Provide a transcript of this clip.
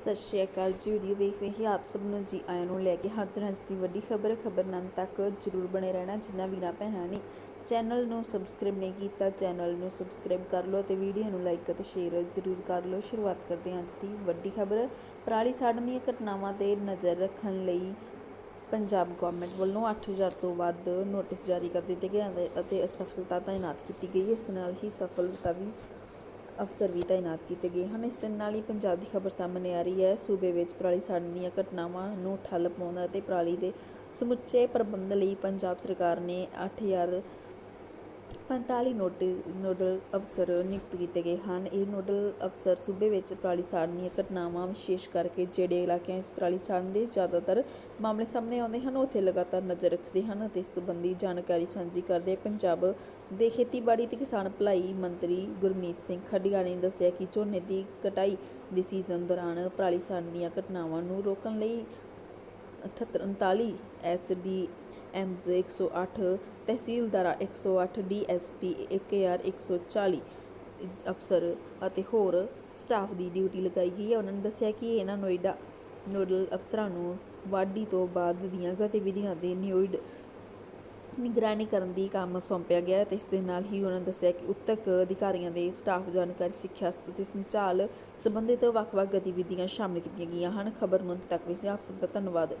ਸਤਿ ਸ਼੍ਰੀ ਅਕਾਲ ਜੀ। ਵੀਡੀਓ ਵੇਖ ਰਹੇ ਆਪ ਸਭ ਨੂੰ ਜੀ, ਆਇਆਂ ਨੂੰ ਲੈ ਕੇ ਹਾਜ਼ਰ ਹਾਂ। ਅੱਜ ਦੀ ਵੱਡੀ ਖਬਰ ਖਬਰ ਨੰਨ ਤੱਕ ਜਰੂਰ ਬਣੇ ਰਹਿਣਾ, ਜਿੰਨਾ ਵੀਰਾਂ ਭੈਣਾਂ ਨੇ। ਚੈਨਲ ਨੂੰ ਸਬਸਕ੍ਰਾਈਬ ਨਹੀਂ ਕੀਤਾ, ਚੈਨਲ ਨੂੰ ਸਬਸਕ੍ਰਾਈਬ ਕਰ ਲਓ ਅਤੇ ਵੀਡੀਓ ਨੂੰ ਲਾਈਕ ਅਤੇ ਸ਼ੇਅਰ ਜਰੂਰ ਕਰ ਲਓ। ਸ਼ੁਰੂਆਤ ਕਰਦੇ ਹਾਂ ਅੱਜ ਦੀ ਵੱਡੀ ਖਬਰ। ਪਰਾਲੀ ਸਾੜਨ ਦੀਆਂ ਘਟਨਾਵਾਂ ਤੇ ਨਜ਼ਰ ਰੱਖਣ ਲਈ ਪੰਜਾਬ ਗਵਰਨਮੈਂਟ ਵੱਲੋਂ 8000 ਤੋਂ ਵੱਧ ਨੋਟਿਸ ਜਾਰੀ ਕਰ ਦਿੱਤੇ ਗਏ ਅਤੇ ਅਸਫਲਤਾ ਤਾਇਨਾਤ ਕੀਤੀ ਗਈ। ਇਸ ਨਾਲ ਹੀ ਸਫਲਤਾ ਵੀ ਅਫਸਰ ਵੀ ਤਾਇਨਾਤ ਕੀਤੇ ਗਏ ਹਨ। ਇਸ ਦੇ ਨਾਲ ਹੀ ਪੰਜਾਬ ਦੀ ਖਬਰ ਸਾਹਮਣੇ ਆ ਰਹੀ ਹੈ। ਸੂਬੇ ਵਿੱਚ ਪਰਾਲੀ ਸਾੜਨ ਦੀਆਂ ਘਟਨਾਵਾਂ ਨੂੰ ਠੱਲ ਪਾਉਣ ਅਤੇ ਪਰਾਲੀ ਦੇ ਸਮੁੱਚੇ ਪ੍ਰਬੰਧ ਲਈ ਪੰਜਾਬ ਸਰਕਾਰ ਨੇ 8000 45 ਨੋਟਿ, ਨੋਡਲ ਅਫਸਰ ਨਿਯੁਕਤ ਕੀਤੇ ਗਏ ਹਨ। ਇਹ ਨੋਡਲ ਅਫਸਰ ਸੂਬੇ ਵਿੱਚ ਪਰਾਲੀ ਸਾੜਨ ਦੀਆਂ ਘਟਨਾਵਾਂ ਵਿਸ਼ੇਸ਼ ਕਰਕੇ ਜਿਹੜੇ ਇਲਾਕਿਆਂ ਵਿੱਚ ਪਰਾਲੀ ਸਾੜਨ ਦੇ ਜ਼ਿਆਦਾਤਰ ਮਾਮਲੇ ਸਾਹਮਣੇ ਆਉਂਦੇ ਹਨ ਉੱਥੇ ਲਗਾਤਾਰ ਨਜ਼ਰ ਰੱਖਦੇ ਹਨ ਅਤੇ ਇਸ ਸੰਬੰਧੀ ਜਾਣਕਾਰੀ ਸਾਂਝੀ ਕਰਦੇ ਪੰਜਾਬ ਦੇ ਖੇਤੀਬਾੜੀ ਤੇ ਕਿਸਾਨ ਭਲਾਈ ਮੰਤਰੀ ਗੁਰਮੀਤ ਸਿੰਘ ਖੱਡੀਆ ਨੇ ਦੱਸਿਆ ਕਿ ਝੋਨੇ ਦੀ ਕਟਾਈ ਦੇ ਸੀਜ਼ਨ ਦੌਰਾਨ ਪਰਾਲੀ ਸਾੜਨ ਦੀਆਂ ਘਟਨਾਵਾਂ ਨੂੰ ਰੋਕਣ ਲਈ 38 ਐਸਡੀ ਐਮਜ਼ 108 ਤਹਿਸੀਲਦਾਰਾ 108 ਡੀਐਸਪੀ 1140 ਅਫਸਰ ਅਤੇ ਹੋਰ ਸਟਾਫ ਦੀ ਡਿਊਟੀ ਲਗਾਈ ਗਈ ਹੈ। ਉਹਨਾਂ ਨੇ ਦੱਸਿਆ ਕਿ ਇਹਨਾਂ ਨੋਇਡਾ ਨੋਡਲ ਅਫਸਰਾਂ ਨੂੰ ਵਾਢੀ ਤੋਂ ਬਾਅਦ ਦੀਆਂ ਗਤੀਵਿਧੀਆਂ ਦੇ ਨਿਯੋਇਡ ਨਿਗਰਾਨੀ ਕਰਨ ਦੀ ਕੰਮ ਸੌਂਪਿਆ ਗਿਆ ਹੈ ਤੇ ਇਸ ਦੇ ਨਾਲ ਹੀ ਉਹਨਾਂ ਨੇ ਦੱਸਿਆ ਕਿ ਉੱਤਕ ਅਧਿਕਾਰੀਆਂ ਦੇ ਸਟਾਫ ਜਾਣਕਾਰੀ, ਸਿੱਖਿਆ ਅਤੇ ਸੰਚਾਲ ਸੰਬੰਧਿਤ ਵੱਖ-ਵੱਖ ਗਤੀਵਿਧੀਆਂ ਸ਼ਾਮਲ ਕੀਤੀਆਂ ਗਈਆਂ ਹਨ। ਖਬਰ ਨੂੰ ਤੱਕ ਵੇਖਿਆ ਆਪ ਸਭ ਦਾ ਧੰਨਵਾਦ।